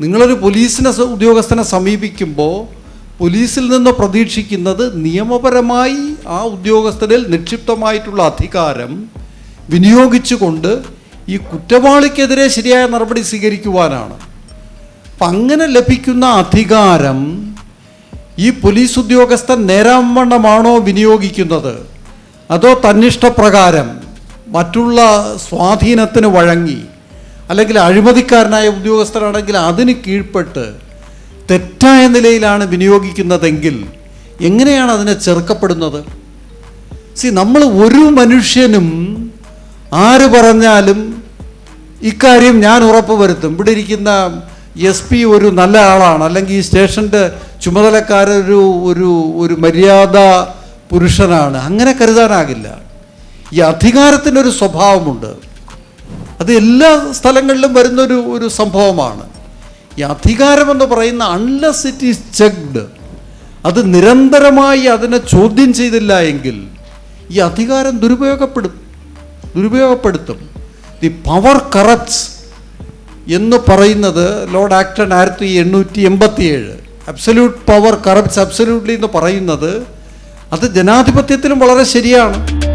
നിങ്ങളൊരു പോലീസിനെ ഉദ്യോഗസ്ഥനെ സമീപിക്കുമ്പോൾ പോലീസിൽ നിന്ന് പ്രതീക്ഷിക്കുന്നത് നിയമപരമായി ആ ഉദ്യോഗസ്ഥനിൽ നിക്ഷിപ്തമായിട്ടുള്ള അധികാരം വിനിയോഗിച്ചുകൊണ്ട് ഈ കുറ്റവാളിക്കെതിരെ ശരിയായ നടപടി സ്വീകരിക്കുവാനാണ്. അപ്പം അങ്ങനെ ലഭിക്കുന്ന അധികാരം ഈ പോലീസ് ഉദ്യോഗസ്ഥൻ നേരാവണ്ണമാണോ വിനിയോഗിക്കുന്നത്? അതോ തന്നിഷ്ടപ്രകാരം മറ്റുള്ള സ്വാധീനത്തിന് വഴങ്ങി അല്ലെങ്കിൽ അഴിമതിക്കാരനായ ഉദ്യോഗസ്ഥരാണെങ്കിൽ അതിന് കീഴ്പ്പെട്ട് തെറ്റായ നിലയിലാണ് വിനിയോഗിക്കുന്നതെങ്കിൽ എങ്ങനെയാണ് അതിനെ ചെറുക്കപ്പെടുന്നത്? സി നമ്മൾ ഒരു മനുഷ്യനും ആര് പറഞ്ഞാലും ഇക്കാര്യം ഞാൻ ഉറപ്പ് വരുത്തും ഇവിടെ ഇരിക്കുന്ന എസ് പി ഒരു നല്ല ആളാണ്. അല്ലെങ്കിൽ ഈ സ്റ്റേഷന്റെ ചുമതലക്കാരൊരു ഒരു ഒരു മര്യാദ പുരുഷനാണ്. അങ്ങനെ കരുതാനാകില്ല. ഈ അധികാരത്തിനൊരു സ്വഭാവമുണ്ട്. അത് എല്ലാ സ്ഥലങ്ങളിലും വരുന്നൊരു ഒരു സംഭവമാണ്. ഈ അധികാരമെന്ന് പറയുന്ന അൺലെസ് ഇറ്റ് ഈസ് ചെക്ഡ് അത് നിരന്തരമായി അതിനെ ചോദ്യം ചെയ്തില്ല എങ്കിൽ ഈ അധികാരം ദുരുപയോഗപ്പെടും ദുരുപയോഗപ്പെടുത്തും. ദി പവർ കറപ്റ്റ്സ് എന്ന് പറയുന്നത് ലോർഡ് ആക്ടൺ ആയിരത്തി എണ്ണൂറ്റി എൺപത്തിയേഴ്. അബ്സല്യൂട്ട് പവർ കറപ്റ്റ്സ് അബ്സല്യൂട്ട്ലി എന്ന് പറയുന്നത് അത് ജനാധിപത്യത്തിലും വളരെ ശരിയാണ്.